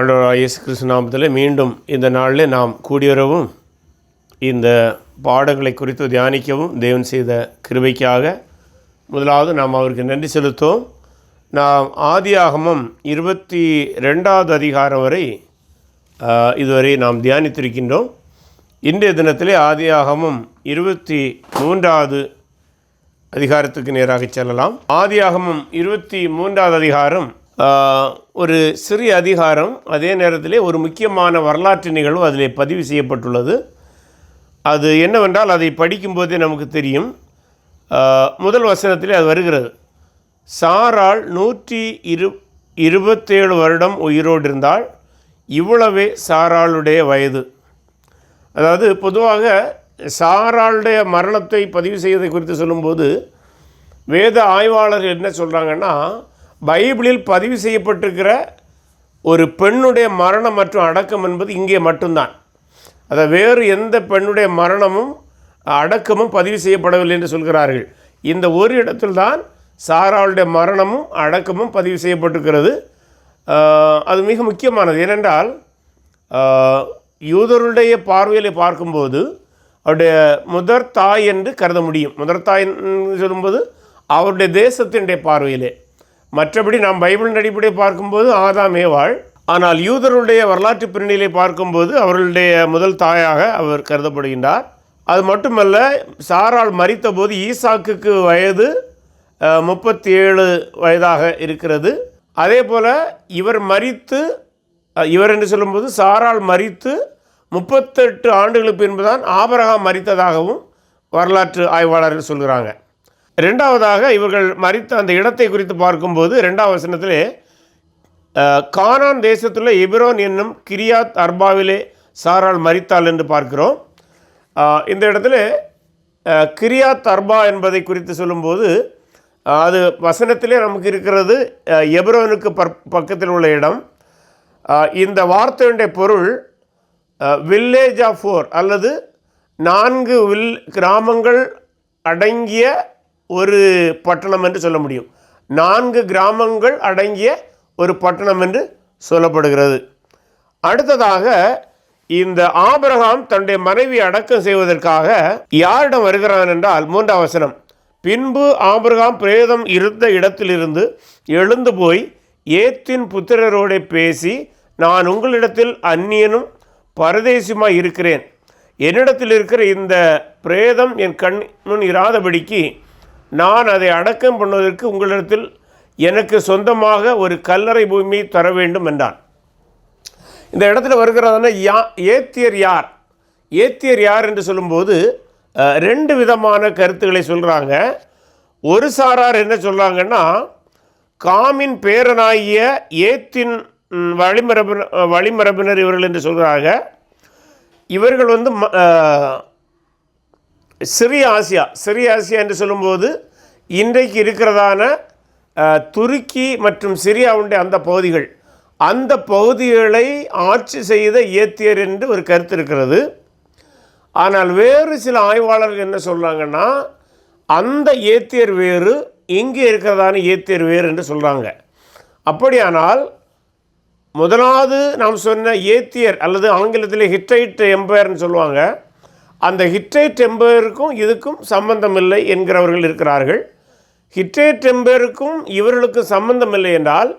ஆண்டவராக இயேசு கிறிஸ்து நாமத்தில் மீண்டும் இந்த நாளில் நாம் கூடிவரவும் இந்த பாடங்களை குறித்து தியானிக்கவும் தேவன் செய்த கிருபைக்காக முதலாவது நாம் அவருக்கு நன்றி செலுத்தோம் நாம் ஆதியாகமம் இருபத்தி ரெண்டாவது அதிகாரம் வரை இதுவரை நாம் தியானித்திருக்கின்றோம். இன்றைய தினத்திலே ஆதியாகமம் இருபத்தி மூன்றாவது அதிகாரத்துக்கு நேராக செல்லலாம். ஆதியாகமம் இருபத்தி மூன்றாவது அதிகாரம் ஒரு சிறிய அதிகாரம் அதே நேரத்திலே ஒரு முக்கியமான வரலாற்று நிகழ்வு அதில் பதிவு செய்யப்பட்டுள்ளது. அது என்னவென்றால் அதை படிக்கும்போதே நமக்கு தெரியும். முதல் வசனத்திலே அது வருகிறது. சாராள் நூற்றி இரு இருபத்தேழு வருடம் உயிரோடு இருந்தால் இவ்வளவே சாராளுடைய வயது. அதாவது பொதுவாக சாராளுடைய மரணத்தை பதிவு செய்வதை குறித்து சொல்லும்போது வேத ஆய்வாளர்கள் என்ன சொல்கிறாங்கன்னா பைபிளில் பதிவு செய்யப்பட்டிருக்கிற ஒரு பெண்ணுடைய மரணம் மற்றும் அடக்கம் என்பது இங்கே மட்டும்தான். அதை வேறு எந்த பெண்ணுடைய மரணமும் அடக்கமும் பதிவு செய்யப்படவில்லை என்று சொல்கிறார்கள். இந்த ஒரு இடத்தில்தான் சாராளுடைய மரணமும் அடக்கமும் பதிவு செய்யப்பட்டிருக்கிறது. அது மிக முக்கியமானது. ஏனென்றால் யூதருடைய பார்வையில் பார்க்கும்போது அவருடைய முதற் தாய் என்று கருத முடியும். முதற் தாய் என்று சொல்லும்போது அவருடைய தேசத்தினுடைய பார்வையிலே. மற்றபடி நாம் பைபிளின் அடிப்படையை பார்க்கும்போது ஆதாம் ஏவாள். ஆனால் யூதருடைய வரலாற்று பின்னணியிலே பார்க்கும்போது அவர்களுடைய முதல் தாயாக அவர் கருதப்படுகின்றார். அது மட்டுமல்ல சாரால் மறித்தபோது ஈசாக்குக்கு வயது முப்பத்தி ஏழு வயதாக இருக்கிறது. அதே போல் இவர் மறித்து இவர் என்று சொல்லும்போது சாரால் மறித்து முப்பத்தெட்டு ஆண்டுகளுக்கு பின்புதான் ஆபரகாம் மறித்ததாகவும் வரலாற்று ஆய்வாளர்கள் சொல்கிறாங்க. ரெண்டாவதாக இவர்கள் மரித்த அந்த இடத்தை குறித்து பார்க்கும்போது ரெண்டாவது வசனத்திலே கானான் தேசத்துள்ள எபிரோன் என்னும் கிரியாத் அர்பாவிலே சாரால் மரித்தாள் என்று பார்க்கிறோம். இந்த இடத்துல கிரியாத் அர்பா என்பதை குறித்து சொல்லும்போது அது வசனத்திலே நமக்கு இருக்கிறது எபிரோனுக்கு பக்கத்தில் உள்ள இடம். இந்த வார்த்தையுடைய பொருள் வில்லேஜ் ஆஃப் ஃபோர் அல்லது நான்கு வில் கிராமங்கள் அடங்கிய ஒரு பட்டணம் என்று சொல்ல முடியும். நான்கு கிராமங்கள் அடங்கிய ஒரு பட்டணம் என்று சொல்லப்படுகிறது. அடுத்ததாக இந்த ஆபரகாம் தன்னுடைய மனைவி அடக்கம் செய்வதற்காக யாரிடம் வருகிறான் என்றால் மூன்றாம் வசனம் பின்பு ஆபிரகாம் பிரேதம் இருந்த இடத்திலிருந்து எழுந்து போய் ஏத்தின் புத்திரரோட பேசி நான் உங்களிடத்தில் அந்நியனும் பரதேசியுமாய் இருக்கிறேன். என்னிடத்தில் இருக்கிற இந்த பிரேதம் என் கண் முன் இராதபடிக்கு நான் அதை அடக்கம் பண்ணுவதற்கு உங்களிடத்தில் எனக்கு சொந்தமாக ஒரு கல்லறை பூமி தர வேண்டும் என்றான். இந்த இடத்துல வருகிறதான யா ஏத்தியர் யார்? ஏத்தியர் யார் என்று சொல்லும்போது ரெண்டு விதமான கருத்துக்களை சொல்கிறாங்க ஒரு சாரார் என்ன சொல்கிறாங்கன்னா காமின் பேரனாகிய ஏத்தின் ம், வழிமரபினர் வழிமரபினர் இவர்கள் என்று சொல்கிறாங்க இவர்கள் வந்து ம- சிறிய ஆசியா சிறிய ஆசியா என்று சொல்லும்போது இன்றைக்கு இருக்கிறதான துருக்கி மற்றும் சிரியாவுடைய அந்த பகுதிகள் அந்த பகுதிகளை ஆட்சி செய்த ஏத்தியர் என்று ஒரு கருத்து இருக்கிறது. ஆனால் வேறு சில ஆய்வாளர்கள் என்ன சொல்கிறாங்கன்னா அந்த ஏத்தியர் வேறு இங்கே இருக்கிறதான ஏத்தியர் வேறு என்று சொல்கிறாங்க அப்படியானால் முதலாவது நாம் சொன்ன ஏத்தியர் அல்லது ஆங்கிலத்தில் ஹிட்டைட் எம்பையர்னு சொல்லுவாங்க அந்த ஹிட்ரேட் எம்பையருக்கும் இதுக்கும் சம்பந்தம் இல்லை என்கிறவர்கள் இருக்கிறார்கள். ஹிட்ரேட் எம்பையருக்கும் இவர்களுக்கும் சம்பந்தம் இல்லை என்றால்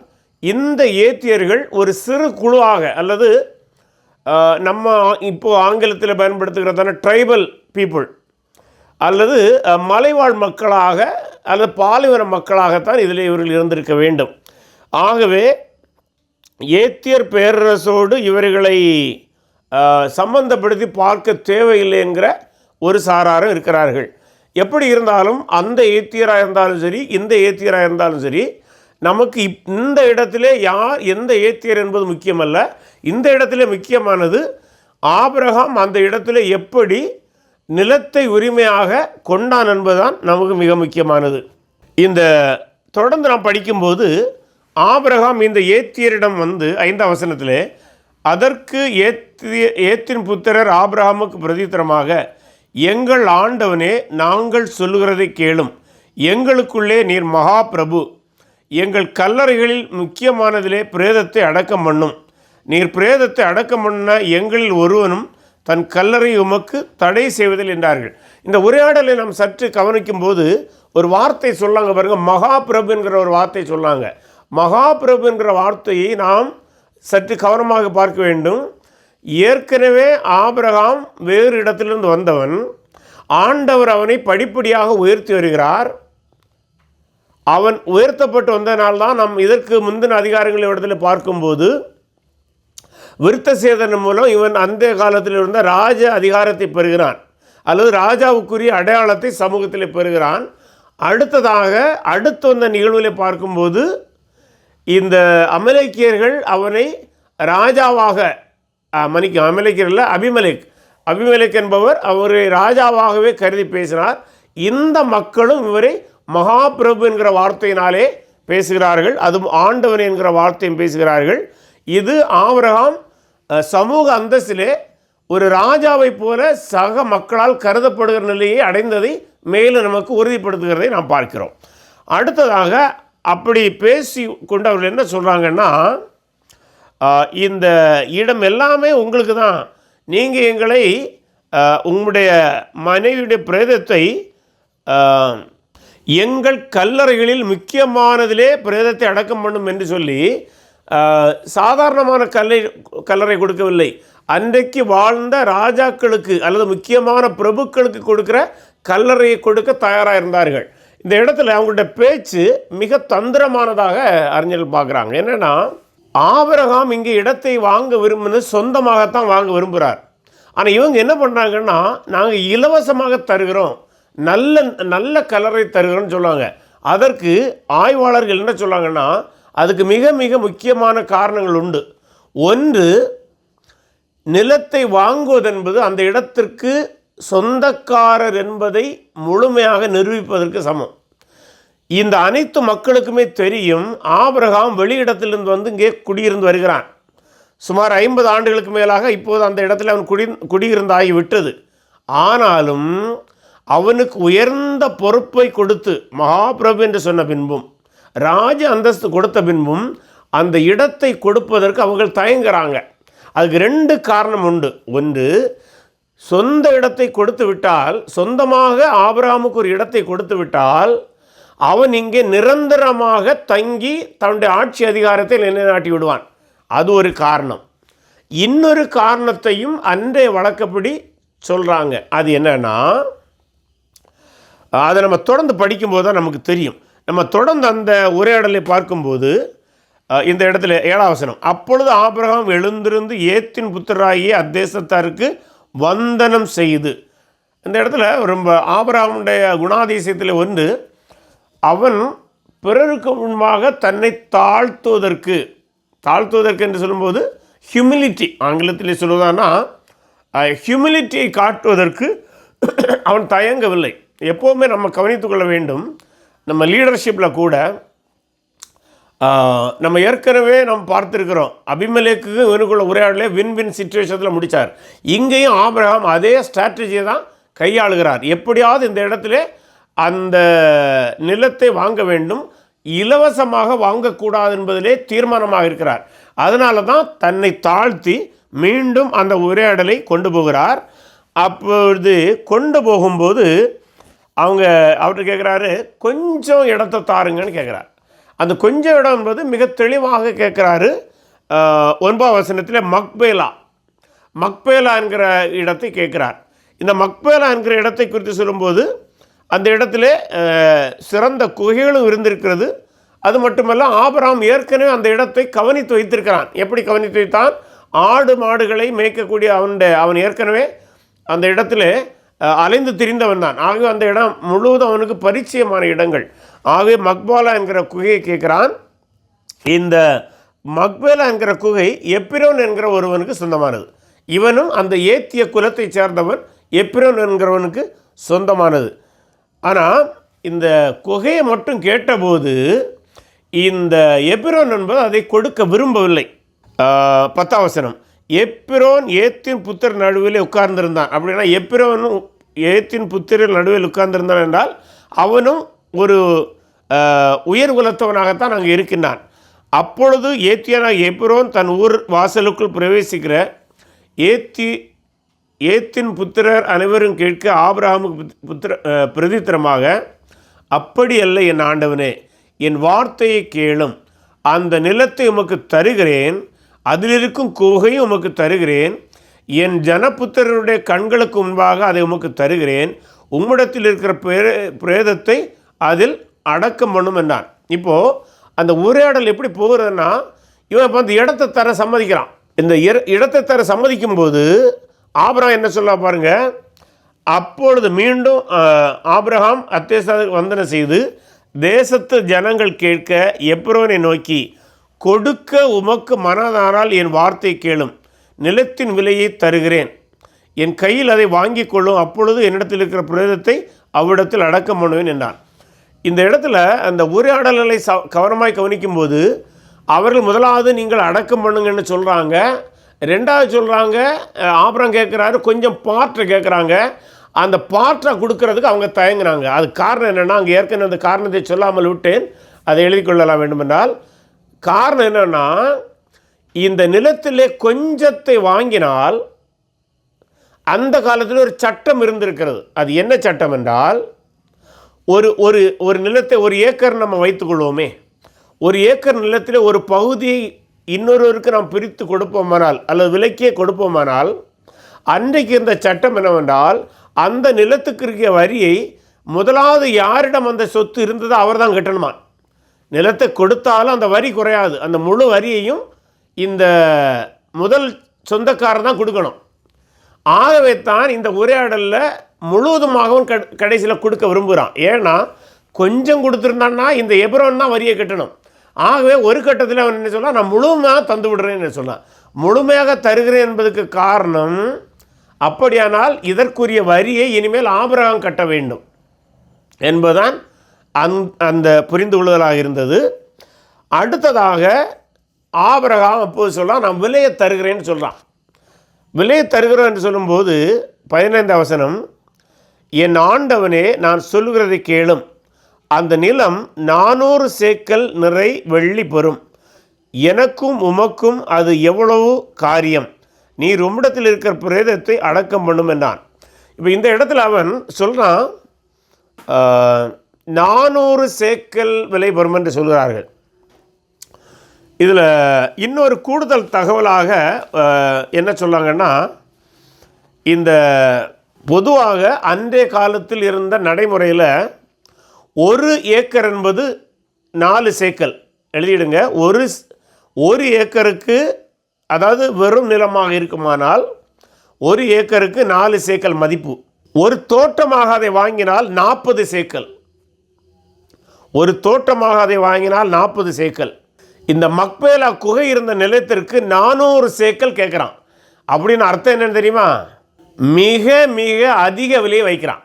இந்த ஏத்தியர்கள் ஒரு சிறு குழுவாக அல்லது நம்ம இப்போது ஆங்கிலத்தில் பயன்படுத்துகிறதான ட்ரைபல் பீப்புள் அல்லது மலைவாழ் மக்களாக அல்லது பாலைவன மக்களாகத்தான் இதில் இவர்கள் இருந்திருக்க வேண்டும். ஆகவே ஏத்தியர் பேரரசோடு இவர்களை சம்பந்தப்படுத்தி பார்க்க தேவையில்லை என்கிற ஒரு சாராரும் இருக்கிறார்கள். எப்படி இருந்தாலும் அந்த ஏத்தியராக இருந்தாலும் சரி இந்த ஏத்தியராக இருந்தாலும் சரி நமக்கு இப் இந்த இடத்திலே யார் எந்த ஏத்தியர் என்பது முக்கியமல்ல. இந்த இடத்திலே முக்கியமானது ஆபிரகாம் அந்த இடத்துல எப்படி நிலத்தை உரிமையாக கொண்டான் என்பதுதான் நமக்கு மிக முக்கியமானது. இந்த தொடர்ந்து நாம் படிக்கும்போது ஆபிரகாம் இந்த ஏத்தியரிடம் வந்து ஐந்தாம் வசனத்திலே அதற்கு ஏத்திய ஏத்தின் புத்திரர் ஆபிரஹாமுக்கு பிரதித்திரமாக எங்கள் ஆண்டவனே நாங்கள் சொல்லுகிறதை கேளும். எங்களுக்குள்ளே நீர் மகா பிரபு எங்கள் கல்லறைகளில் முக்கியமானதிலே பிரேதத்தை அடக்கம் பண்ணும். நீர் பிரேதத்தை அடக்கம் பண்ண எங்களில் ஒருவனும் தன் கல்லறை உமக்கு தடை செய்வதில் என்றார்கள். இந்த உரையாடலை நாம் சற்று கவனிக்கும் போது ஒரு வார்த்தை சொல்லாங்க பாருங்கள் மகாபிரபு என்கிற ஒரு வார்த்தை சொல்லாங்க. மகாபிரபு என்கிற வார்த்தையை நாம் சற்று கவனமாக பார்க்க வேண்டும். ஏற்கனவே ஆபிரகாம் வேறு இடத்திலிருந்து வந்தவன் ஆண்டவர் அவனை படிப்படியாக உயர்த்தி வருகிறார். அவன் உயர்த்தப்பட்டு வந்தனால்தான் நாம் இதற்கு முந்தின அதிகாரங்களை இடத்துல பார்க்கும்போது விருத்த சேதனம் மூலம் இவன் அந்த காலத்தில் இருந்த ராஜ அதிகாரத்தை பெறுகிறான் அல்லது ராஜாவுக்குரிய அடையாளத்தை சமூகத்தில் பெறுகிறான். அடுத்ததாக அடுத்து வந்த நிகழ்வுகளை பார்க்கும்போது இந்த அமலேக்கியர்கள் அவனை ராஜாவாக அஹ், மன்னிக்கும் அமலேக்கியர்கள் அபிமலேக். அபிமலேக் என்பவர் அவரை ராஜாவாகவே கருதி பேசினார். இந்த மக்களும் இவரை மகாபிரபு என்கிற வார்த்தையினாலே பேசுகிறார்கள் அதுவும் ஆண்டவன் என்கிற வார்த்தையும் பேசுகிறார்கள். இது ஆபிரகாம் சமூக அந்தஸ்திலே ஒரு ராஜாவைப் போல சக மக்களால் கருதப்படுகிற நிலையை அடைந்ததை மேலும் நமக்கு உறுதிப்படுத்துகிறதை நாம் பார்க்கிறோம். அடுத்ததாக அப்படி பேசி கொண்டு அவர்கள் என்ன சொல்கிறாங்கன்னா இந்த இடம் எல்லாமே உங்களுக்கு தான். நீங்கள் எங்களை உங்களுடைய மனைவியுடைய பிரேதத்தை எங்கள் கல்லறைகளில் முக்கியமானதிலே பிரேதத்தை அடக்கம் பண்ணும் என்று சொல்லி சாதாரணமான கல்லை கல்லறை கொடுக்கவில்லை. அன்றைக்கு வாழ்ந்த ராஜாக்களுக்கு அல்லது முக்கியமான பிரபுக்களுக்கு கொடுக்குற கல்லறையை கொடுக்க தயாராக இருந்தார்கள் இந்த இடத்துல அவங்களோட பேச்சு மிக தந்திரமானதாக அறிஞர்கள் பார்க்குறாங்க. என்னென்னா ஆபரகாம் இங்கே இடத்தை வாங்க விரும்பினது சொந்தமாகத்தான் வாங்க விரும்புகிறார் ஆனால் இவங்க என்ன பண்ணுறாங்கன்னா நாங்கள் இலவசமாக தருகிறோம். நல்ல நல்ல கலரை தருகிறோம்னு சொல்லுவாங்க. அதற்கு ஆய்வாளர்கள் என்ன சொல்லுவாங்கன்னா அதுக்கு மிக மிக முக்கியமான காரணங்கள் உண்டு. ஒன்று நிலத்தை வாங்குவதென்பது அந்த இடத்திற்கு சொந்தக்காரர் என்பதை முழுமையாக நிரூபிப்பதற்கு சமம். இந்த அனைத்து மக்களுக்குமே தெரியும் ஆபிரகாம் வெளியிடத்திலிருந்து வந்து இங்கே குடியிருந்து வருகிறான். சுமார் ஐம்பது ஆண்டுகளுக்கு மேலாக இப்போது அந்த இடத்துல அவன் குடி குடியிருந்தாகி விட்டது. ஆனாலும் அவனுக்கு உயர்ந்த பொறுப்பை கொடுத்து மகாபிரபு என்று சொன்ன பின்பும் ராஜ அந்தஸ்து கொடுத்த பின்பும் அந்த இடத்தை கொடுப்பதற்கு அவர்கள் தயங்குறாங்க. அதுக்கு ரெண்டு காரணம் உண்டு. ஒன்று சொந்த இடத்தை கொடுத்து விட்டால் சொந்தமாக ஆபராமுக்கு ஒரு இடத்தை கொடுத்து விட்டால் அவன் இங்கே நிரந்தரமாக தங்கி தன்னுடைய ஆட்சி அதிகாரத்தை நிலைநாட்டி விடுவான். அது ஒரு காரணம். இன்னொரு காரணத்தையும் அன்றைய வழக்கப்படி சொல்கிறாங்க அது என்னன்னா அதை நம்ம தொடர்ந்து படிக்கும்போது தான் நமக்கு தெரியும். நம்ம தொடர்ந்து அந்த உரையாடலை பார்க்கும்போது இந்த இடத்துல ஏழாவசனம் அப்பொழுது ஆபிரகாம் எழுந்திருந்து ஏத்தின் புத்தராகிய அத்தேசத்தாருக்கு வந்தனம் செய்து. இந்த இடத்துல ரொம்ப ஆபராமுடைய குணாதிசயத்தில் ஒன்று அவன் பிறருக்கு முன்பாக தன்னை தாழ்த்துவதற்கு தாழ்த்துவதற்கு என்று சொல்லும்போது ஹியூமிலிட்டி ஆங்கிலத்தில் சொல்வதானா ஹியூமிலிட்டியை காட்டுவதற்கு அவன் தயங்கவில்லை. எப்போவுமே நம்ம கவனித்துக்கொள்ள வேண்டும் நம்ம லீடர்ஷிப்பில் கூட நம்ம ஏற்கனவே நம்ம பார்த்துருக்கிறோம். அபிமலேக்கு இவனுக்குள்ள உரையாடலே வின் வின் சுச்சுவேஷனில் முடித்தார் இங்கேயும் ஆபிரகாம் அதே ஸ்ட்ராட்டஜியை தான் கையாளுகிறார். எப்படியாவது இந்த இடத்துல அந்த நிலத்தை வாங்க வேண்டும். இலவசமாக வாங்கக்கூடாது என்பதிலே தீர்மானமாக இருக்கிறார். அதனால தான் தன்னை தாழ்த்தி மீண்டும் அந்த உரையாடலை கொண்டு போகிறார். அப்பொழுது கொண்டு போகும்போது அவங்க அவர்கிட்ட கேட்குறாரு கொஞ்சம் இடத்த தாருங்கன்னு கேட்குறார் அந்த கொஞ்சம் இடம் என்பது மிக தெளிவாக கேட்குறாரு ஒன்பதாம் வசனத்தில் மக்பேலா. மக்பேலா என்கிற இடத்தை கேட்குறார். இந்த மக்பேலா என்கிற இடத்தை குறித்து சொல்லும்போது அந்த இடத்துல சிறந்த குகைகளும் இருந்திருக்கிறது. அது மட்டுமல்ல ஆபராம் ஏற்கனவே அந்த இடத்தை கவனித்து வைத்திருக்கிறான். எப்படி கவனித்து வைத்தான்? ஆடு மாடுகளை மேய்க்கக்கூடிய அவனுடைய அவன் ஏற்கனவே அந்த இடத்துல அலைந்து திரிந்தவன் தான். ஆகவே அந்த இடம் முழுவதும் அவனுக்கு பரிச்சயமான இடங்கள். ஆகவே மக்பாலா என்கிற குகையை கேட்குறான். இந்த மக்பேலா என்கிற குகை எப்பிரோன் என்கிற ஒருவனுக்கு சொந்தமானது. இவனும் அந்த ஏத்திய குலத்தைச் சேர்ந்தவன் எப்பிரோன் என்கிறவனுக்கு சொந்தமானது. ஆனால் இந்த குகையை மட்டும் கேட்டபோது இந்த எப்பிரோன் என்பது அதை கொடுக்க விரும்பவில்லை. பத்தாவசனம் எப்பிரோன் ஏத்தின் புத்தர் நடுவில் உட்கார்ந்திருந்தான். அப்படின்னா எப்பிரோனும் ஏத்தின் புத்திரர் நடுவில் உட்கார்ந்திருந்தான் என்றால் அவனும் ஒரு உயர் குலத்தவனாகத்தான் அங்கே இருக்கின்றான். அப்பொழுது ஏத்தியனாக எப்ரோன் தன் ஊர் வாசலுக்குள் பிரவேசிக்கிற ஏத்தி ஏத்தின் புத்திரர் அனைவரும் கேட்க ஆபிரகாமுக்கு புத்- புத்திர பிரதித்திரமாக அப்படி அல்ல என் ஆண்டவனே என் வார்த்தையை கேளும். அந்த நிலத்தை உமக்கு தருகிறேன். அதிலிருக்கும் குகையும் உமக்கு தருகிறேன். என் ஜனப்புத்திரருடைய கண்களுக்கு முன்பாக அதை உமக்கு தருகிறேன். உம்மிடத்தில் இருக்கிற பிரே பிரேதத்தை அதில் அடக்கம் பண்ணும் என்றான். இப்போது அந்த உரையாடல் எப்படி போகிறதுன்னா இவன் இப்போ அந்த இடத்தை தர சம்மதிக்கிறான். இந்த இடத்தை தர சம்மதிக்கும் போது ஆபிரகாம் என்ன சொல்ல பாருங்க அப்பொழுது மீண்டும் ஆபிரகாம் அத்தேசாவுக்கு வந்தனை செய்து தேசத்து ஜனங்கள் கேட்க எப்ரோனை நோக்கி கொடுக்க உமக்கு மனதானால் என் வார்த்தை கேளும் நிலத்தின் விலையை தருகிறேன். என் கையில் அதை வாங்கிக் கொள்ளும் அப்பொழுது என்னிடத்தில் இருக்கிற பிரேதத்தை அவ்விடத்தில் அடக்கம் பண்ணுவேன் என்றான். இந்த இடத்துல அந்த உரையாடல்களை ச கவனமாய் கவனிக்கும்போது அவர்கள் முதலாவது நீங்கள் அடக்கம் பண்ணுங்கன்னு சொல்கிறாங்க ரெண்டாவது சொல்கிறாங்க ஆபரம் கேட்குறாரு கொஞ்சம் பாற்றை கேட்குறாங்க அந்த பாற்றை கொடுக்கறதுக்கு அவங்க தயங்குறாங்க அது காரணம் என்னென்னா அங்கே ஏற்கனவே அந்த காரணத்தை சொல்லாமல் விட்டேன். அதை எழுதி கொள்ளலாம் வேண்டுமென்றால். காரணம் என்னென்னா இந்த நிலத்திலே கொஞ்சத்தை வாங்கினால் அந்த காலத்தில் ஒரு சட்டம் இருந்திருக்கிறது. அது என்ன சட்டம் என்றால் ஒரு ஒரு ஒரு நிலத்தை ஒரு ஏக்கர் நம்ம வைத்துக்கொள்வோமே. ஒரு ஏக்கர் நிலத்தில் ஒரு பகுதியை இன்னொருவருக்கு நாம் பிரித்து கொடுப்போமானால் அல்லது விலைக்கே கொடுப்போமானால் அன்றைக்கு இருந்த சட்டம் என்னவென்றால் அந்த நிலத்துக்கு இருக்கிற வரியை முதலாவது யாரிடம் அந்த சொத்து இருந்ததோ அவர் தான் கட்டணுமா நிலத்தை கொடுத்தாலும் அந்த வரி குறையாது. அந்த முழு வரியையும் இந்த முதல் சொந்தக்காரர் தான் கொடுக்கணும். ஆகவே தான் இந்த உரையாடலில் முழுவதுமாகவும் க கடைசியில் கொடுக்க விரும்புகிறான் ஏன்னா கொஞ்சம் கொடுத்துருந்தான்னா இந்த எப்ரோன் தான் வரியை கட்டணும். ஆகவே ஒரு கட்டத்தில் அவன் என்ன சொன்னால் நான் முழுமையாக தந்து விடுறேன்னு சொன்னான். முழுமையாக தருகிறேன் என்பதுக்கு காரணம் அப்படியானால் இதற்குரிய வரியை இனிமேல் ஆபரகம் கட்ட வேண்டும் என்பதுதான் அந் அந்த புரிந்து கொள்ளுதலாக இருந்தது. அடுத்ததாக ஆபரகம் அப்போது சொல்லலாம் நான் விலையை தருகிறேன்னு சொல்கிறான் விலையை தருகிறோம் என்று சொல்லும்போது பதினைந்து அவசனம் என் ஆண்டவனே நான் சொல்கிறதை கேளும். அந்த நிலம் நானூறு சேக்கல் நிறை வெள்ளி பெறும். எனக்கும் உமக்கும் அது எவ்வளவு காரியம்? நீ உம்மிடத்தில் இருக்கிற பிரேதத்தை அடக்கம் பண்ணும் என்றான். இப்போ இந்த இடத்துல அவன் சொல்கிறான் நானூறு சேக்கல் விலை பெறும் என்று சொல்கிறார்கள். இதில் இன்னொரு கூடுதல் தகவலாக என்ன சொல்கிறாங்கன்னா இந்த பொதுவாக அன்றைய காலத்தில் இருந்த நடைமுறையில் ஒரு ஏக்கர் என்பது நாலு சேக்கல். எழுதிடுங்க. ஒரு ஒரு ஏக்கருக்கு அதாவது வெறும் நிலமாக இருக்குமானால் ஒரு ஏக்கருக்கு நாலு சேக்கல் மதிப்பு. ஒரு தோட்டமாக அதை வாங்கினால் நாற்பது சேக்கல். ஒரு தோட்டமாக அதை வாங்கினால் நாற்பது சேக்கல். இந்த மக்பேலா குகை இருந்த நிலத்திற்கு நானூறு சேக்கல் கேட்குறான் அப்படின்னு அர்த்தம் என்னென்னு தெரியுமா? மிக மிக அதிக விலையை வைக்கிறான்.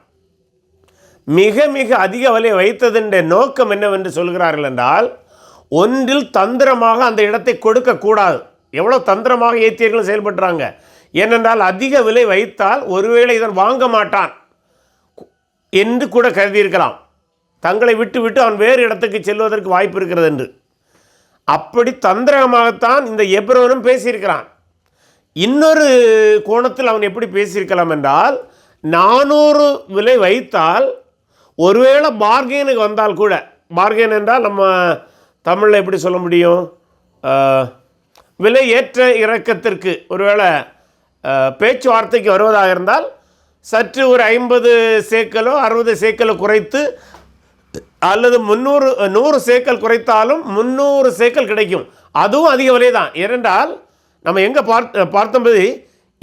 மிக மிக அதிக விலை வைத்ததென்ற நோக்கம் என்னவென்று சொல்கிறார்கள் என்றால் ஒன்றில் தந்திரமாக அந்த இடத்தை கொடுக்கக்கூடாது எவ்வளோ தந்திரமாக ஏத்தியர்களும் செயல்படுறாங்க? ஏனென்றால் அதிக விலை வைத்தால் ஒருவேளை இதன் வாங்க மாட்டான் என்று கூட கருதியிருக்கலாம். தங்களை விட்டு விட்டு அவன் வேறு இடத்துக்கு செல்வதற்கு வாய்ப்பு இருக்கிறது என்று. அப்படி தந்திரமாகத்தான் இந்த எப்ரோனும் பேசியிருக்கிறான். இன்னொரு கோணத்தில் அவன் எப்படி பேசியிருக்கலாம் என்றால் நானூறு விலை வைத்தால் ஒருவேளை பார்கெனுக்கு வந்தால் கூட பார்கென் என்றால் நம்ம தமிழில் எப்படி சொல்ல முடியும்? விலை ஏற்ற இறக்கத்திற்கு ஒருவேளை பேச்சுவார்த்தைக்கு வருவதாக இருந்தால் சற்று ஒரு ஐம்பது சேக்கலோ அறுபது சேக்கலோ குறைத்து அல்லது முந்நூறு நூறு சேக்கல் குறைத்தாலும் முந்நூறு சேக்கல் கிடைக்கும். அதுவும் அதிக விலை தான் ஏனென்றால் நம்ம எங்கே பார்த்த பார்த்தபோது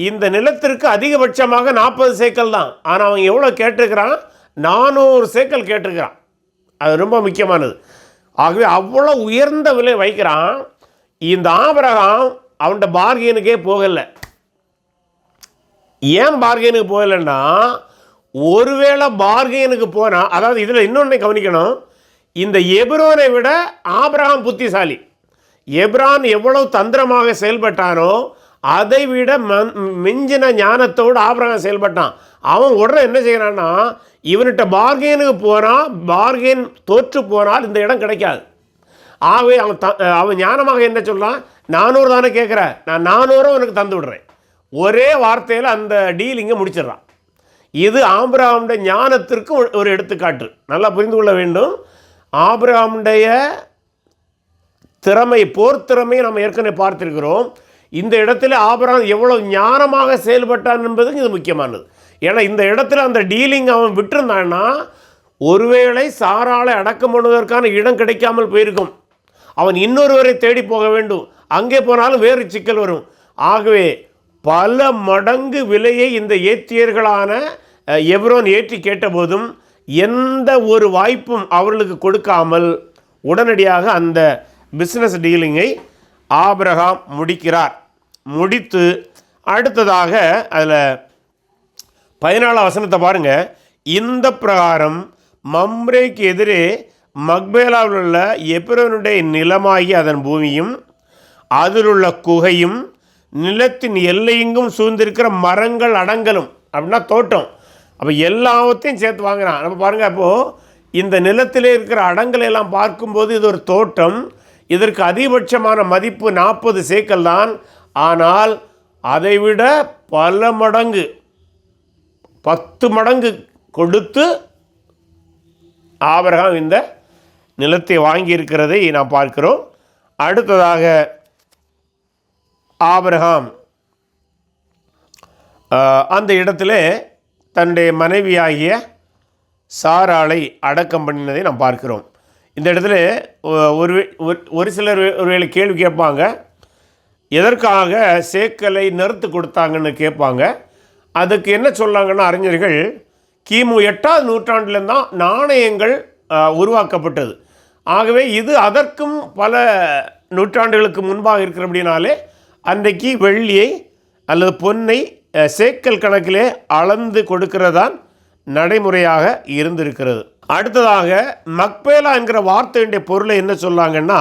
இந்த நிலத்திற்கு அதிகபட்சமாக நாற்பது சேக்கல் தான். ஆனால் அவன் எவ்வளோ கேட்டிருக்கிறான்? நானூறு சேக்கல் கேட்டிருக்கிறான். அது ரொம்ப முக்கியமானது. ஆகவே அவ்வளோ உயர்ந்த விலை வைக்கிறான். இந்த ஆபரகம் அவன்கிட்ட பார்கெனுக்கே போகலை. ஏன் பார்கெனுக்கு போகலைன்னா ஒருவேளை பார்கெனுக்கு போனால் அதாவது இதில் இன்னொன்று கவனிக்கணும். இந்த எபிரோனை விட ஆபரகம் புத்திசாலி. எப்ரான் எவ்வளவு தந்திரமாக செயல்பட்டானோ அதை விட மிஞ்சின ஞானத்தோடு ஆபிரகாம் செயல்பட்டான். அவன் உடனே என்ன செய்கிறான்னா இவன்கிட்ட பார்கெனுக்கு போனால் பார்கெயின் தோற்று போனால் இந்த இடம் கிடைக்காது. ஆகவே அவன் த அவன் ஞானமாக என்ன சொல்கிறான் நானூறு தானே கேட்குற நான் நானூறும் அவனுக்கு தந்து விடுறேன். ஒரே வார்த்தையில் அந்த டீலிங்கை முடிச்சிடுறான். இது ஆபிரகாமுடைய ஞானத்திற்கு ஒரு- ஒரு எடுத்துக்காட்டு. நல்லா புரிந்து கொள்ள வேண்டும். ஆபிரகாமுடைய திறமை போர் திறமையை நம்ம ஏற்கனவே பார்த்திருக்கிறோம். இந்த இடத்துல ஆபரம் எவ்வளோ ஞானமாக செயல்பட்டான் என்பது இது முக்கியமானது. ஏன்னா இந்த இடத்துல அந்த டீலிங் அவன் விட்டுருந்தான்னா ஒருவேளை சாராளை அடக்கம் பண்ணுவதற்கான இடம் கிடைக்காமல் போயிருக்கும். அவன் இன்னொருவரை தேடி போக வேண்டும். அங்கே போனாலும் வேறு சிக்கல் வரும். ஆகவே பல மடங்கு விலையை இந்த ஏத்தியர்களான எவ்ரோன் ஏற்றி கேட்டபோதும் எந்த ஒரு வாய்ப்பும் அவர்களுக்கு கொடுக்காமல் உடனடியாக அந்த பிஸ்னஸ் டீலிங்கை ஆபிரகாம் முடிக்கிறார். முடித்து அடுத்ததாக அதில் பதினாலாம் வசனத்தை பாருங்கள் இந்த பிரகாரம் மம்ரேக்கு எதிரே மக்பேலாவில் உள்ள எப்ரோனுடைய நிலமாகி அதன் பூமியும் அதில் உள்ள குகையும் நிலத்தின் எல்லையெங்கும் சூழ்ந்திருக்கிற மரங்கள் அடங்கலும். அப்படின்னா தோட்டம். அப்போ எல்லாவற்றையும் சேர்த்து வாங்குகிறான் நம்ம பாருங்கள் அப்போது இந்த நிலத்திலே இருக்கிற அடங்கலை எல்லாம் பார்க்கும்போது இது ஒரு தோட்டம். இதற்கு அதிகபட்சமான மதிப்பு நாற்பது சேக்கல் தான். ஆனால் அதைவிட பல மடங்கு பத்து மடங்கு கொடுத்து ஆபரகம் இந்த நிலத்தை வாங்கியிருக்கிறதை நாம் பார்க்கிறோம். அடுத்ததாக ஆபரகாம் அந்த இடத்துல தன்னுடைய மனைவியாகிய சாராளை அடக்கம் பண்ணினதை நாம் பார்க்கிறோம். இந்த இடத்துல ஒரு ஒரு- சிலர் ஒருவேளை கேள்வி கேட்பாங்க. எதற்காக சேக்கலை நிறுத்து கொடுத்தாங்கன்னு கேட்பாங்க. அதுக்கு என்ன சொல்லாங்கன்னா அறிஞர்கள் கிமு எட்டாவது நூற்றாண்டில் தான் நாணயங்கள் உருவாக்கப்பட்டது. ஆகவே இது அதற்கும் பல நூற்றாண்டுகளுக்கு முன்பாக இருக்கிற அப்படின்னாலே அன்றைக்கு வெள்ளியை அல்லது பொன்னை சேக்கல் கணக்கிலே அளந்து கொடுக்கிறதான் நடைமுறையாக இருந்திருக்கிறது. அடுத்ததாக மக்பேலா என்கிற வார்த்தையுடைய பொருளை என்ன சொல்லாங்கன்னா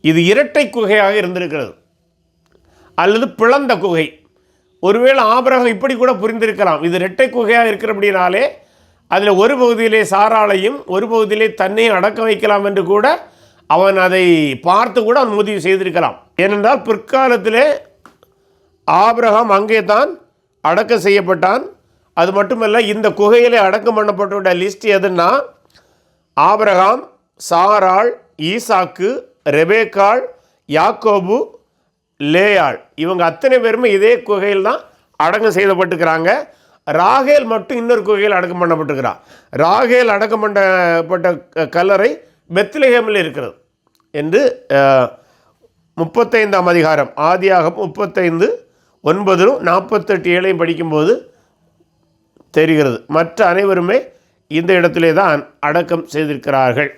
இது இரட்டை குகையாக இருந்திருக்கிறது. அல்லது பிளந்த குகை. ஒருவேளை ஆபிரகம் இப்படி கூட புரிந்திருக்கலாம். இது இரட்டை குகையாக இருக்கிறபடினாலே அதில் ஒரு பகுதியிலே சாராளையும் ஒரு பகுதியிலே தன்னையும் அடக்க வைக்கலாம் என்று கூட அவன் அதை பார்த்து கூட அவன் முடிவு செய்திருக்கலாம். ஏனென்றால் பிற்காலத்திலே ஆபிரகாம் அங்கே தான் அடக்கம் செய்யப்பட்டான். அது மட்டுமல்ல இந்த குகையிலே அடக்கம் பண்ணப்பட்ட லிஸ்ட் எதுன்னா ஆபரகாம் சாராள் ஈசாக்கு ரெபேக்காள் யாக்கோபு லேயாள். இவங்க அத்தனை பேருமே இதே குகையில் தான் அடக்கம் செய்யப்பட்டுக்கிறாங்க ராகேல் மட்டும் இன்னொரு குகையில் அடக்கம் பண்ணப்பட்டிருக்கிறான் ராகேல் அடக்கம் பண்ணப்பட்ட க- கல்லறை பெத்லஹேமில் இருக்கிறது என்று முப்பத்தைந்தாம் அதிகாரம் ஆதியாகம் முப்பத்தைந்து ஒன்பதிலும் நாற்பத்தெட்டு ஏழையும் படிக்கும்போது தெரிகிறது. மற்ற அனைவருமே இந்த இடத்திலே தான் அடக்கம் செய்திருக்கிறார்கள்.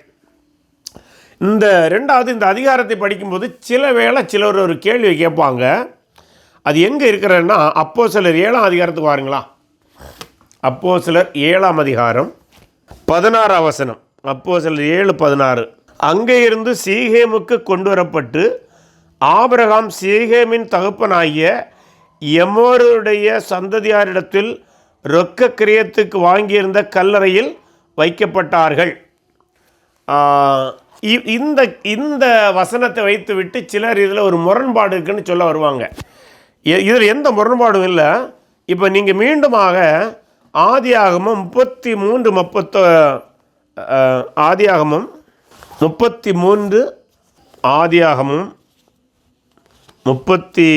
இந்த ரெண்டாவது இந்த அதிகாரத்தை படிக்கும்போது சில வேளை சிலர் ஒரு கேள்வி கேட்பாங்க. அது எங்கே இருக்கிறன்னா அப்போ சிலர் ஏழாம் அதிகாரத்துக்கு வாருங்களா? அப்போ சிலர் ஏழாம் அதிகாரம் பதினாறு அவசனம் அப்போ சிலர் ஏழு பதினாறு. அங்கே இருந்து சீகேமுக்கு கொண்டு வரப்பட்டு ஆபிரகாம் சீகேமின் தகப்பனாகிய எமோருடைய சந்ததியாரிடத்தில் ரொக்க கிரியத்துக்கு வாங்கியிருந்த கல்லறையில் வைக்கப்பட்டார்கள். இ- இந்த இந்த வசனத்தை வைத்துவிட்டு சிலர் இதில் ஒரு முரண்பாடு இருக்குன்னு சொல்ல வருவாங்க. இதில் எந்த முரண்பாடும் இல்லை. இப்போ நீங்கள் மீண்டுமாக ஆதியாகமம் முப்பத்தி மூன்று முப்பத்தோ ஆதியாகமம் முப்பத்தி மூன்று ஆதியாகமும் முப்பத்தி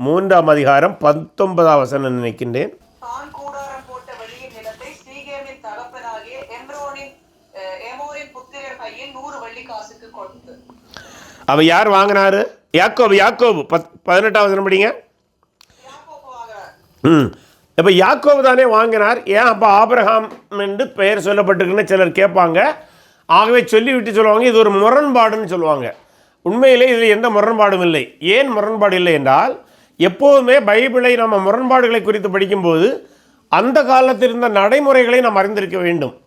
மூன்றாம் அதிகாரம் பத்தொன்பதாம் வசனம் நினைக்கின்றேன் தான் கூடாரம் போட்ட வெளியின் நிலத்தை சீகேமின் தகப்பனாகிய எம்ரோனின் அஹ், எமோரின் புத்திரர் கையில் நூறு வெள்ளி காசுக்கு அவ யார் வாங்கினாரு? யாக்கோபு யாக்கோபு. பத் பதினெட்டாவது படிங்க. ம். இப்போ யாக்கோபு தானே வாங்கினார். ஏன் அப்போ ஆபிரகாம் என்று பெயர் சொல்லப்பட்டிருக்குன்னு சிலர் கேட்பாங்க. ஆகவே சொல்லிவிட்டு சொல்லுவாங்க இது ஒரு முரண்பாடுன்னு சொல்லுவாங்க. உண்மையிலே இதில் எந்த முரண்பாடும் இல்லை. ஏன் முரண்பாடு இல்லை என்றால் எப்போதுமே பைபிளை நம்ம முரண்பாடுகளை குறித்து படிக்கும்போது அந்த காலத்தில் இருந்த நடைமுறைகளை நாம் அறிந்திருக்க வேண்டும்.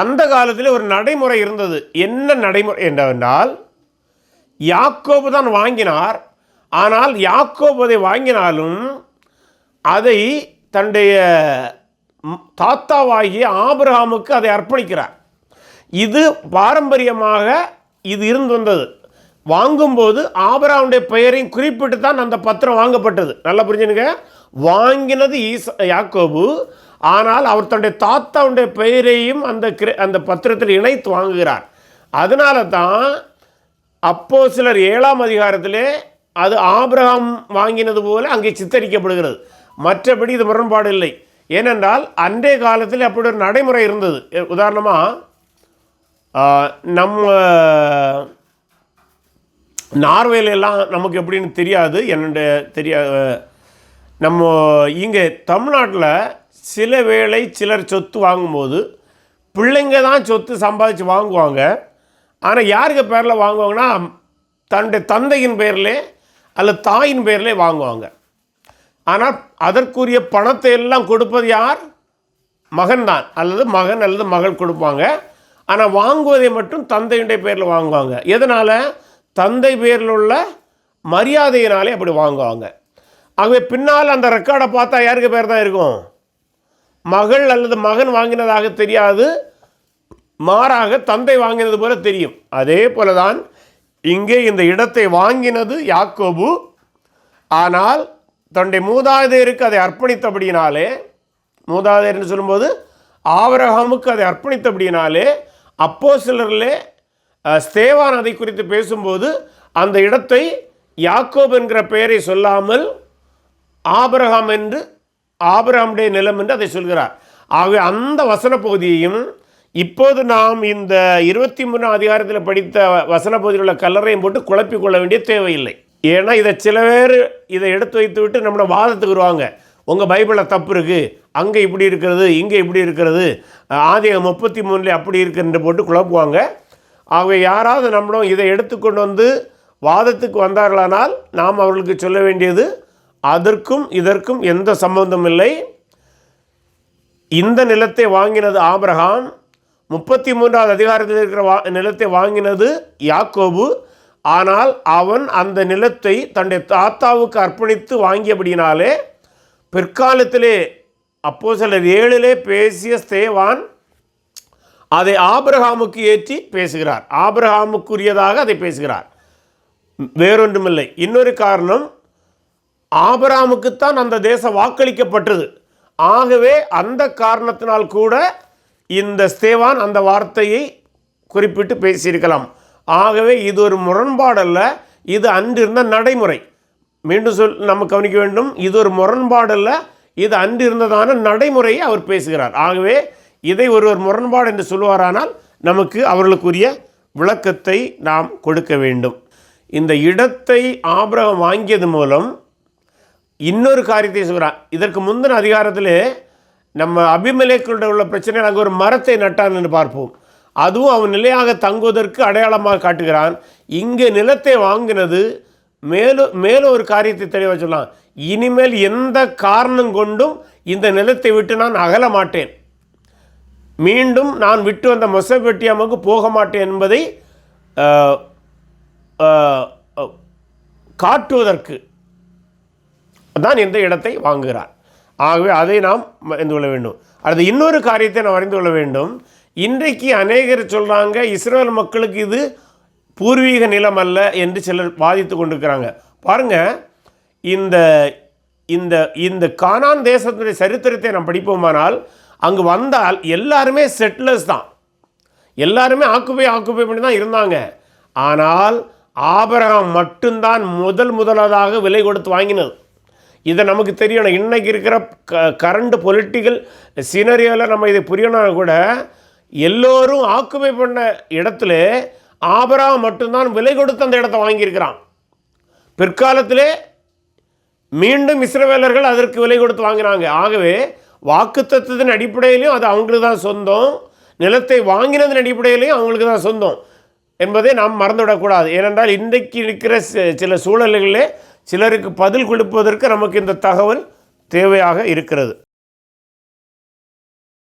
அந்த காலத்தில் ஒரு நடைமுறை இருந்தது. என்ன நடைமுறை என்றால் யாக்கோபு தான் வாங்கினார். ஆனால் யாக்கோபு அதை வாங்கினாலும் அதை தன்னுடைய தாத்தாவாகிய ஆபிரகாமுக்கு அதை அர்ப்பணிக்கிறார். இது பாரம்பரியமாக இது இருந்து வந்தது. வாங்கும்போது ஆபராவுடைய பெயரையும் குறிப்பிட்டு தான் அந்த பத்திரம் வாங்கப்பட்டது. நல்லா புரிஞ்சுனுங்க வாங்கினது ஈச யாக்கோபு ஆனால் அவர் தன்னுடைய தாத்தாவுடைய பெயரையும் அந்த அந்த பத்திரத்தில் இணைத்து வாங்குகிறார். அதனால தான் அப்போ சிலர் ஏழாம் அதிகாரத்திலே அது ஆபிரகாம் வாங்கினது போல அங்கே சித்தரிக்கப்படுகிறது. மற்றபடி இது முரண்பாடு இல்லை. ஏனென்றால் அன்றைய காலத்தில் அப்படி ஒரு நடைமுறை இருந்தது. உதாரணமாக நம்ம நார்வேல எல்லாம் நமக்கு எப்படின்னு தெரியாது. என்னுடைய தெரியா நம்ம இங்கே தமிழ்நாட்டில் சில வேளை சிலர் சொத்து வாங்கும்போது பிள்ளைங்க தான் சொத்து சம்பாதிச்சு வாங்குவாங்க. ஆனால் யாருக்கு பேரில் வாங்குவாங்கன்னா தன்னுடைய தந்தையின் பேர்லே அல்ல தாயின் பேர்லே வாங்குவாங்க. ஆனால் அதற்குரிய பணத்தை எல்லாம் கொடுப்பது யார்? மகன்தான் அல்லது மகன் அல்லது மகள் கொடுப்பாங்க. ஆனால் வாங்குவதை மட்டும் தந்தையுடைய பேரில் வாங்குவாங்க. எதனால்? தந்தை பேரில் உள்ள மரியாதையினாலே அப்படி வாங்குவாங்க. ஆகவே பின்னால் அந்த ரெக்கார்டை பார்த்தா யாருக்கு பேர் தான் இருக்கும்? மகள் அல்லது மகன் வாங்கினதாக தெரியாது. மாறாக தந்தை வாங்கினது போல தெரியும். அதே போல தான் இங்கே இந்த இடத்தை வாங்கினது யாக்கோபு. ஆனால் தன்னுடைய மூதாதையருக்கு அதை அர்ப்பணித்தபடியினாலே மூதாதையர்னு சொல்லும்போது ஆவரகமுக்கு அதை அர்ப்பணித்தபடியினாலே அப்போ சிலரிலே ஸ்தேவான் அதை குறித்து பேசும்போது அந்த இடத்தை யாக்கோப் என்கிற பெயரை சொல்லாமல் ஆபரகம் என்று ஆபிரகாமுடைய நிலம் என்று அதை சொல்கிறார். ஆகவே அந்த வசன பகுதியையும் இப்போது நாம் இந்த இருபத்தி மூணு அதிகாரத்தில் படித்த வசன பகுதியில் உள்ள கல்லறையும் போட்டு குழப்பி கொள்ள வேண்டிய தேவையில்லை. ஏன்னா இதை சில பேர் இதை எடுத்து வைத்து விட்டு நம்மளை வாதத்துக்கு வருவாங்க. உங்கள் பைபிளில் தப்பு இருக்குது அங்கே இப்படி இருக்கிறது இங்கே இப்படி இருக்கிறது. ஆதியம் முப்பத்தி மூணில் அப்படி இருக்குன்ற போட்டு குழப்புவாங்க. ஆகவே யாராவது நம்மளும் இதை எடுத்துக்கொண்டு வந்து வாதத்துக்கு வந்தார்களானால் நாம் அவர்களுக்கு சொல்ல வேண்டியது அதற்கும் இதற்கும் எந்த சம்பந்தம் இல்லை இந்த நிலத்தை வாங்கினது ஆபிரகாம். முப்பத்தி மூன்றாவது அதிகாரத்தில் இருக்கிற வா நிலத்தை வாங்கினது யாக்கோபு. ஆனால் அவன் அந்த நிலத்தை தன்னுடைய தாத்தாவுக்கு அர்ப்பணித்து வாங்கியபடினாலே பிற்காலத்திலே அப்போ சிலர் ஏழிலே பேசிய ஸ்தேவான் அதை ஆபிரகாமுக்கு ஏற்றி பேசுகிறார். ஆபிரகாமுக்குரியதாக அதை பேசுகிறார். வேறொன்றுமில்லை. இன்னொரு காரணம் ஆபராமுக்குத்தான் அந்த தேசம் வாக்களிக்கப்பட்டது. ஆகவே அந்த காரணத்தினால் கூட இந்த ஸ்தேவான் அந்த வார்த்தையை குறிப்பிட்டு பேசியிருக்கலாம். ஆகவே இது ஒரு முரண்பாடல்ல இது அன்றிருந்த நடைமுறை. மீண்டும் சொல் நம்ம கவனிக்க வேண்டும் இது ஒரு முரண்பாடல்ல இது அன்றிருந்ததான நடைமுறையை அவர் பேசுகிறார். ஆகவே இதை ஒருவர் முரண்பாடு என்று சொல்லுவாரானால் நமக்கு அவர்களுக்குரிய விளக்கத்தை நாம் கொடுக்க வேண்டும். இந்த இடத்தை ஆபரகம் வாங்கியது மூலம் இன்னொரு காரியத்தை சொல்கிறான் இதற்கு முந்தின அதிகாரத்தில் நம்ம அபிமலேக்களுடைய உள்ள பிரச்சனை அங்கே ஒரு மரத்தை நட்டான் என்று பார்ப்போம். அதுவும் அவன் நிலையாக தங்குவதற்கு அடையாளமாக காட்டுகிறான். இங்கே நிலத்தை வாங்கினது மேலும் மேலும் ஒரு காரியத்தை தெளிவாக சொல்லலாம் இனிமேல் எந்த காரணம் கொண்டும் இந்த நிலத்தை விட்டு நான் அகல மாட்டேன். மீண்டும் நான் விட்டு வந்த மொசபெட்டியாமுக்கு போக மாட்டேன் என்பதை காட்டுவதற்கு தான் இந்த இடத்தை வாங்குகிறார். ஆகவே அதை நாம் அறிந்து கொள்ள வேண்டும். அடுத்து இன்னொரு காரியத்தை நாம் அறிந்து கொள்ள வேண்டும். இன்றைக்கு அநேகர் சொல்கிறாங்க இஸ்ரேல் மக்களுக்கு இது பூர்வீக நிலம் அல்ல என்று சிலர் வாதித்து கொண்டிருக்கிறாங்க. பாருங்கள் இந்த இந்த இந்த கானான் தேசத்துடைய சரித்திரத்தை நாம் படிப்போமானால் அங்கு வந்தால் எல்லாருமே செட்டிலர்ஸ் தான். எல்லாருமே ஆக்குப்பை ஆக்குப்பை பண்ணி தான் இருந்தாங்க. ஆனால் ஆபரகம் மட்டும்தான் முதல் முதலாதாக விலை கொடுத்து வாங்கினது. இதை நமக்கு தெரியணும். இன்றைக்கி இருக்கிற க கரண்ட் பொலிட்டிக்கல் சினரியோவில் நம்ம இதை புரியணும்னா கூட எல்லோரும் ஆக்குமை பண்ண இடத்துல ஆபரா மட்டும்தான் விலை கொடுத்து அந்த இடத்த வாங்கியிருக்கிறான். பிற்காலத்திலே மீண்டும் இஸ்ரவேலர்கள் அதற்கு விலை கொடுத்து வாங்கினாங்க. ஆகவே வாக்குத்தத்தின் அடிப்படையிலையும் அது அவங்களுக்கு தான் சொந்தம். நிலத்தை வாங்கினதன் அடிப்படையிலையும் அவங்களுக்கு தான் சொந்தம். என்பதை நாம் மறந்துவிடக்கூடாது. ஏனென்றால் இன்றைக்கு இருக்கிற சில சூழல்களிலே சிலருக்கு பதில் கொடுப்பதற்கு நமக்கு இந்த தகவல் தேவையாக இருக்கிறது.